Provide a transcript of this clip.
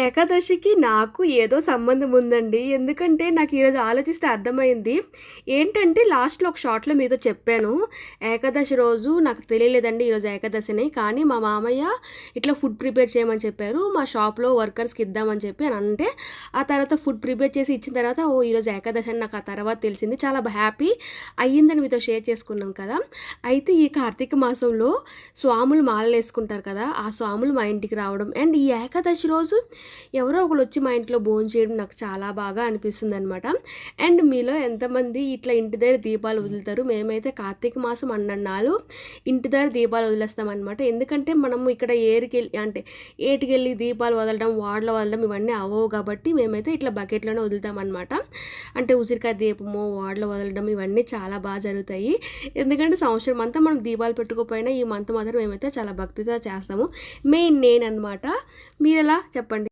ఏకాదశికి నాకు ఏదో సంబంధం ఉందండి. ఎందుకంటే నాకు ఈరోజు ఆలోచిస్తే అర్థమైంది. ఏంటంటే లాస్ట్లో ఒక షార్ట్లో మీతో చెప్పాను. ఏకాదశి రోజు నాకు తెలియలేదండి ఈరోజు ఏకాదశిని. కానీ మా మామయ్య ఇట్లా ఫుడ్ ప్రిపేర్ చేయమని చెప్పారు. మా షాప్లో వర్కర్స్కి ఇద్దామని చెప్పి అని అంటే ఆ తర్వాత ఫుడ్ ప్రిపేర్ చేసి ఇచ్చిన తర్వాత ఓ ఈరోజు ఏకాదశి అని నాకు ఆ తర్వాత తెలిసింది. చాలా హ్యాపీ అయ్యిందని మీతో షేర్ చేసుకున్నాం కదా. అయితే ఈ కార్తీక మాసంలో స్వాములు మాలలు వేసుకుంటారు కదా. ఆ స్వాములు మా ఇంటికి రావడం. అండ్ ఈ ఏకాదశి రోజు ఎవరో ఒకరు వచ్చి మా ఇంట్లో భోజనం చేయడం నాకు చాలా బాగా అనిపిస్తుంది అనమాట అండ్ మీలో ఎంతమంది ఇట్లా ఇంటి దగ్గర దీపాలు వదులుతారు? మేమైతే కార్తీక మాసం అన్నన్నాళ్ళు ఇంటి దగ్గర దీపాలు వదిలేస్తాం అనమాట ఎందుకంటే మనము ఇక్కడ ఏరికి వెళ్ళి అంటే ఏటికెళ్ళి దీపాలు వదలడం వాడలో వదలడం ఇవన్నీ అవ్వవు కాబట్టి మేమైతే ఇట్లా బకెట్లోనే వదులుతామన్నమాట. అంటే ఉసిరికాయ దీపము వాడలో వదలడం ఇవన్నీ చాలా బాగా జరుగుతాయి. ఎందుకంటే సంవత్సరం అంతా మనం దీపాలు పెట్టుకోపోయినా ఈ మంత్ మాత్రం మేమైతే చాలా భక్తితో చేస్తాము. మెయిన్ నేను అనమాట మీరు ఎలా చెప్పండి.